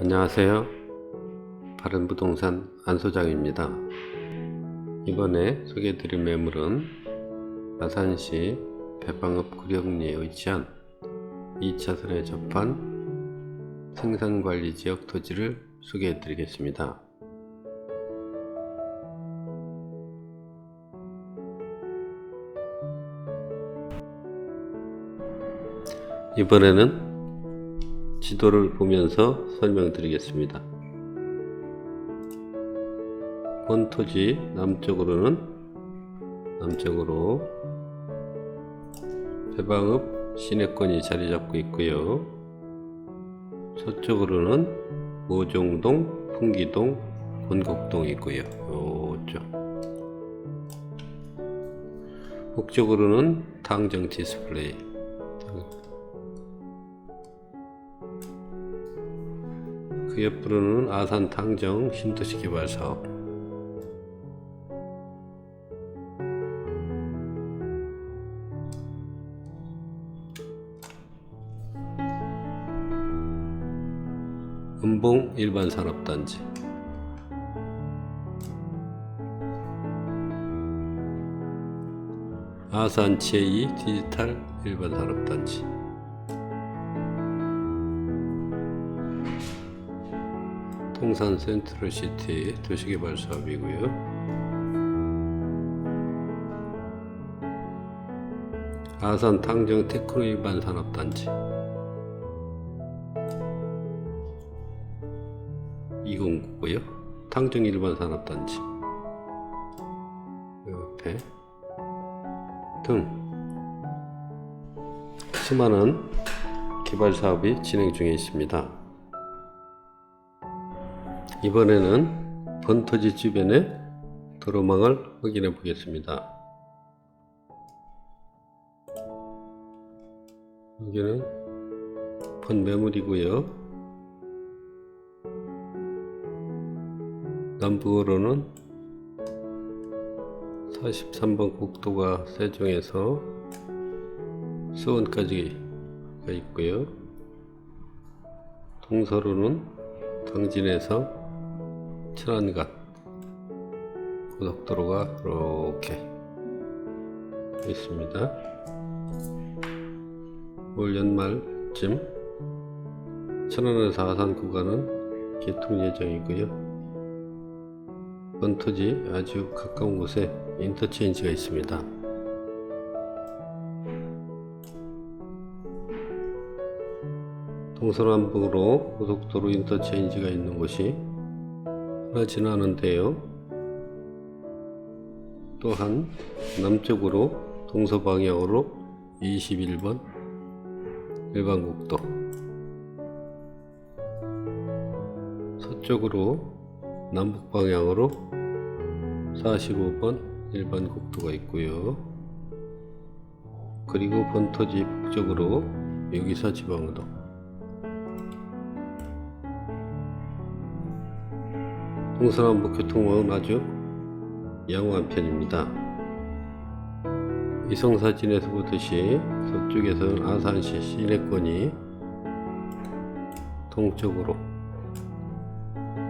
안녕하세요. 바른부동산 안소장입니다. 이번에 소개해드릴 매물은 아산시 배방읍 구령리에 위치한 2차선에 접한 생산관리지역 토지를 소개해드리겠습니다. 이번에는 지도를 보면서 설명드리겠습니다. 본토지 남쪽으로는 남쪽으로 배방읍 시내권이 자리 잡고 있고요. 서쪽으로는 모종동, 풍기동, 권곡동이 있고요. 요쪽. 북쪽으로는 당정 디스플레이. 그 옆으로는 아산 당정 신도시 개발 사업. 은봉 일반 산업단지. 아산 제2 디지털 일반 산업단지. 통산 센트럴시티 도시개발 사업이고요. 아산 탕정 테크노 일반 산업단지 209고요. 탕정 일반 산업단지 옆에 등 수많은 개발 사업이 진행 중에 있습니다. 이번에는 번토지 주변의 도로망을 확인해 보겠습니다. 여기는 번 매물이고요. 남북으로는 43번 국도가 세종에서 수원까지가 있고요. 동서로는 당진에서 천안간 고속도로가 이렇게 있습니다. 올 연말쯤 천안에서 아산 구간은 개통 예정이고요. 번토지 아주 가까운 곳에 인터체인지가 있습니다. 동서남북으로 고속도로 인터체인지가 있는 곳이 하나 지나는데요. 또한 남쪽으로 동서 방향으로 21번 일반국도 서쪽으로 남북 방향으로 45번 일반국도가 있고요. 그리고 본토지 북쪽으로 여기서 지방도 동서남북 교통망은 아주 양호한 편입니다. 이성사진에서 보듯이 서쪽에서는 아산시 시내권이 동쪽으로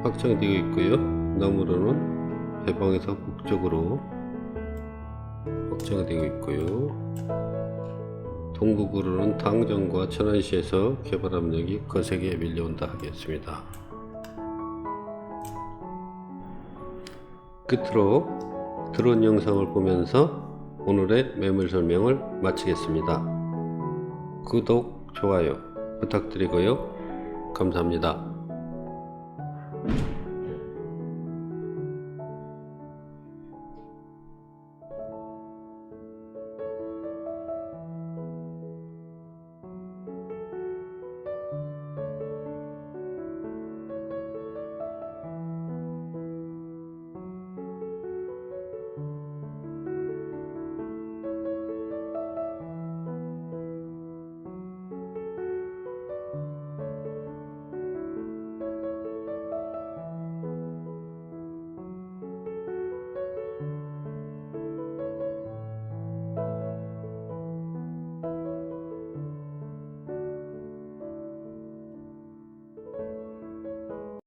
확장되어 있고요. 남으로는 해방에서 북쪽으로 확장되어 있고요. 동북으로는 당정과 천안시에서 개발 압력이 거세게 밀려온다 하겠습니다. 끝으로 드론 영상을 보면서 오늘의 매물 설명을 마치겠습니다. 구독, 좋아요 부탁드리고요. 감사합니다.